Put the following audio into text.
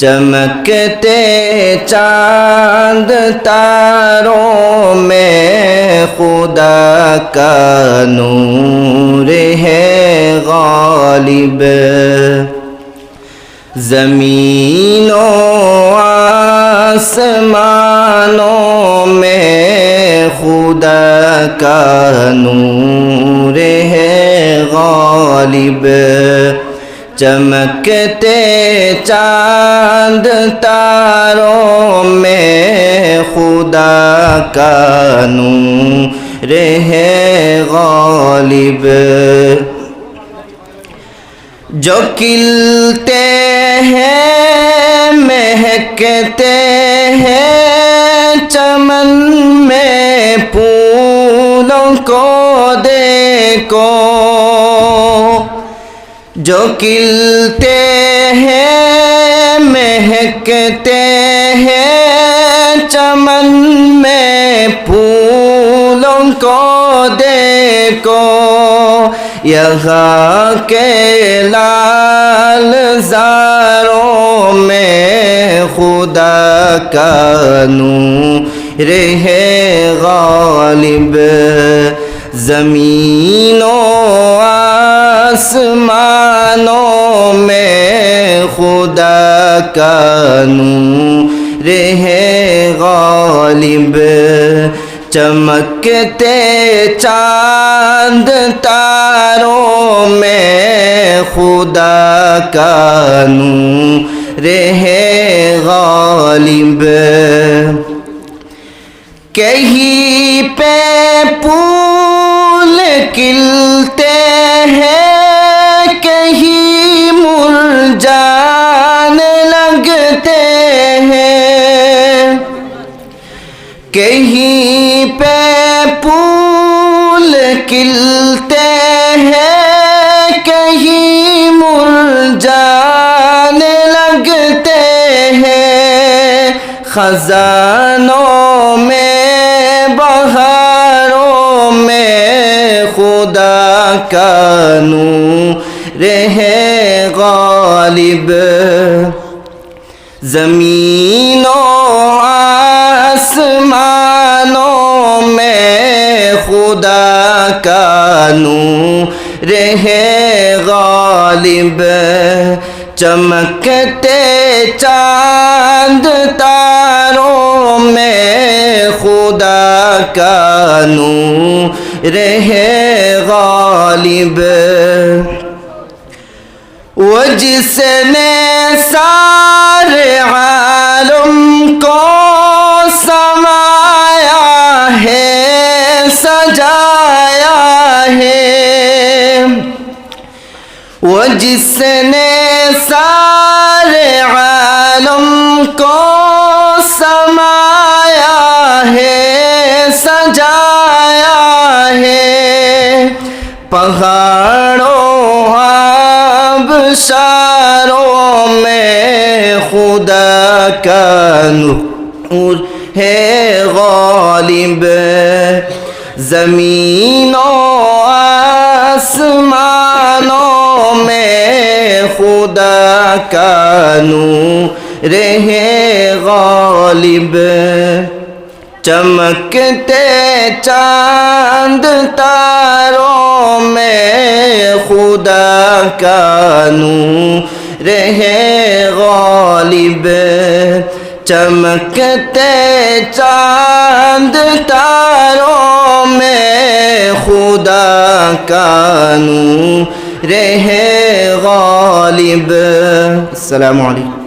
چمکتے چاند تاروں میں خدا کا نور ہے غالب۔ زمین و آسمانوں میں خدا کا نور ہے غالب۔ چمکتے چاند تاروں میں خدا کا نور ہے غالب جو کلتے ہیں مہکتے ہیں جو کلتے ہیں، مہکتے ہیں، چمن میں پھولوں کو دیکھو، یہاں کے لال زاروں میں خدا کا نور ہے غالب زمین و خدا کا نور ہے غالب، چمکتے چاند تاروں میں خدا کا نور ہے غالب۔ کہیں پہ پھول کلتے کہیں پہ پھول کلتے ہیں، کہیں مرجانے لگتے ہیں۔ خزانوں میں، بہاروں میں خدا کا نور ہے غالب۔ زمین خدا کا نور ہے غالب چمکتے چاند تاروں میں خدا کا نور ہے غالب وہ جس نے سارے نے سارے عالم کو سمایا ہے، سجایا ہے۔ پہاڑوں، آبشاروں میں خدا کا نور ہے غالب۔ زمین و خدا کا نور ہے غالب چمکتے چاند تاروں میں خدا کا نور ہے غالب چمکتے چاند تاروں میں خدا کا نور ہے غالب السلام علیکم